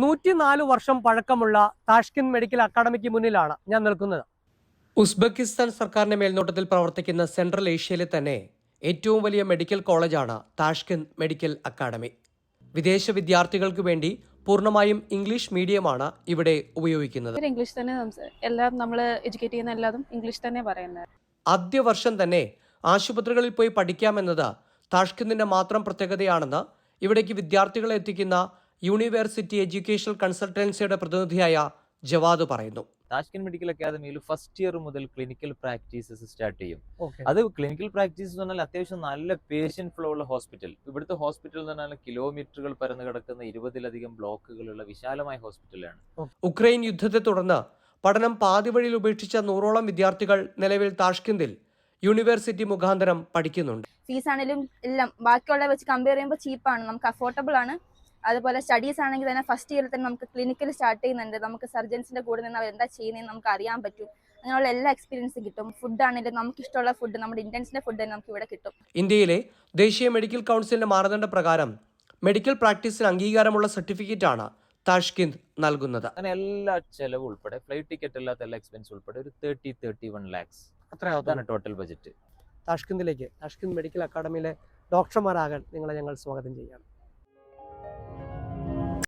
നൂറ്റിനാല് വർഷം പഴക്കമുള്ള താഷ്കിൻ മെഡിക്കൽ അക്കാദമിക്ക് മുന്നിലാണ് ഞാൻ നിൽക്കുന്നത്. ഉസ്ബെക്കിസ്ഥാൻ സർക്കാരിന്റെ മേൽനോട്ടത്തിൽ പ്രവർത്തിക്കുന്ന സെൻട്രൽ ഏഷ്യയിലെ തന്നെ ഏറ്റവും വലിയ മെഡിക്കൽ കോളേജാണ് താഷ്കിൻ മെഡിക്കൽ അക്കാദമി. വിദേശ വിദ്യാർത്ഥികൾക്ക് വേണ്ടി പൂർണമായും ഇംഗ്ലീഷ് മീഡിയമാണ് ഇവിടെ ഉപയോഗിക്കുന്നത്. ഇംഗ്ലീഷ് തന്നെ എല്ലാം നമ്മൾ എഡ്യൂക്കേറ്റ് ചെയ്യുന്ന എല്ലാതും ഇംഗ്ലീഷ് തന്നെ പറയുന്നത്. ആദ്യ വർഷം തന്നെ ആശുപത്രികളിൽ പോയി പഠിക്കാമെന്നത് താഷ്കിന്ദിന്റെ മാത്രം പ്രത്യേകതയാണെന്ന് ഇവിടേക്ക് വിദ്യാർത്ഥികളെ എത്തിക്കുന്ന യൂണിവേഴ്സിറ്റി എഡ്യൂക്കേഷണൽ കൺസൾട്ടൻസിയുടെ പ്രതിനിധിയായ ജവാദ് പറയുന്നു. താഷ്കൻ മെഡിക്കൽ അക്കാദമിയിൽ ഫസ്റ്റ് ഇയർ മുതൽ ക്ലിനിക്കൽ പ്രാക്ടീസസ് സ്റ്റാർട്ട് ചെയ്യും. അത് ക്ലിനിക്കൽ പ്രാക്ടീസ് എന്ന് പറഞ്ഞാൽ അത്യാവശ്യം നല്ല പേഷ്യന്റ് ഫ്ലോ ഉള്ള ഹോസ്പിറ്റൽ. ഇവിടുത്തെ ഹോസ്പിറ്റൽ എന്ന് പറഞ്ഞാൽ കിലോമീറ്ററുകൾ പരന്നു കിടക്കുന്ന ഇരുപതിലധികം ബ്ലോക്കുകളുള്ള വിശാലമായ ഹോസ്പിറ്റലാണ് ഉക്രൈൻ യുദ്ധത്തെ തുടർന്ന് പഠനം പാതി വഴിയിൽ ഉപേക്ഷിച്ച നൂറോളം വിദ്യാർത്ഥികൾ നിലവിൽ താഷ്കിന്തിൽ യൂണിവേഴ്സിറ്റി മുഖാന്തരം പഠിക്കുന്നുണ്ട്. ഫീസ് ആണെങ്കിലും എല്ലാം ബാക്കിയുള്ള വെച്ച് കമ്പയർ ചെയ്യുമ്പോൾ ചീപ്പാണ് നമുക്ക് അഫോർഡബിൾ ആണ്. അതുപോലെ സ്റ്റഡീസ് ആണെങ്കിൽ തന്നെ ഫസ്റ്റ് ഇയറിൽ തന്നെ നമുക്ക് ക്ലിനിക്കൽ സ്റ്റാർട്ട് ചെയ്യുന്നുണ്ട്. നമുക്ക് സർജൻസിന്റെ കൂടെ നിന്ന് അവർ എന്താ ചെയ്യുന്നതെന്ന് നമുക്ക് അറിയാൻ പറ്റും. അങ്ങനെയുള്ള എല്ലാ എക്സ്പീരിയൻസും കിട്ടും. ഫുഡ് ആണെങ്കിലും നമുക്ക് ഇഷ്ടമുള്ള ഫുഡ് നമ്മുടെ ഇന്ത്യൻസിന്റെ ഫുഡ് തന്നെ നമുക്ക് ഇവിടെ കിട്ടും. ഇന്ത്യയിലെ ദേശീയ മെഡിക്കൽ കൗൺസിലിന്റെ മാനദണ്ഡ പ്രകാരം മെഡിക്കൽ പ്രാക്ടീസിന് അംഗീകാരമുള്ള സർട്ടിഫിക്കറ്റ് ആണ് താഷ്കിന്ദ് നൽകുന്നത്. അങ്ങനെ എല്ലാ ചെലവ് ഉൾപ്പെടെ ഫ്ലൈറ്റ് ടിക്കറ്റ് അല്ലാത്ത എല്ലാ എക്സ്പെൻസ് ഉൾപ്പെടെ ഒരു തേർട്ടി തേർട്ടി വൺ ലാക്സ് അതാണ് ടോട്ടൽ ബജറ്റ് താഷ്കിന്ദിലേക്ക് താഷ്കിന്ദ് മെഡിക്കൽ അക്കാഡമിയിലെ ഡോക്ടർമാരാകാൻ നിങ്ങളെ ഞങ്ങൾ സ്വാഗതം ചെയ്യാം.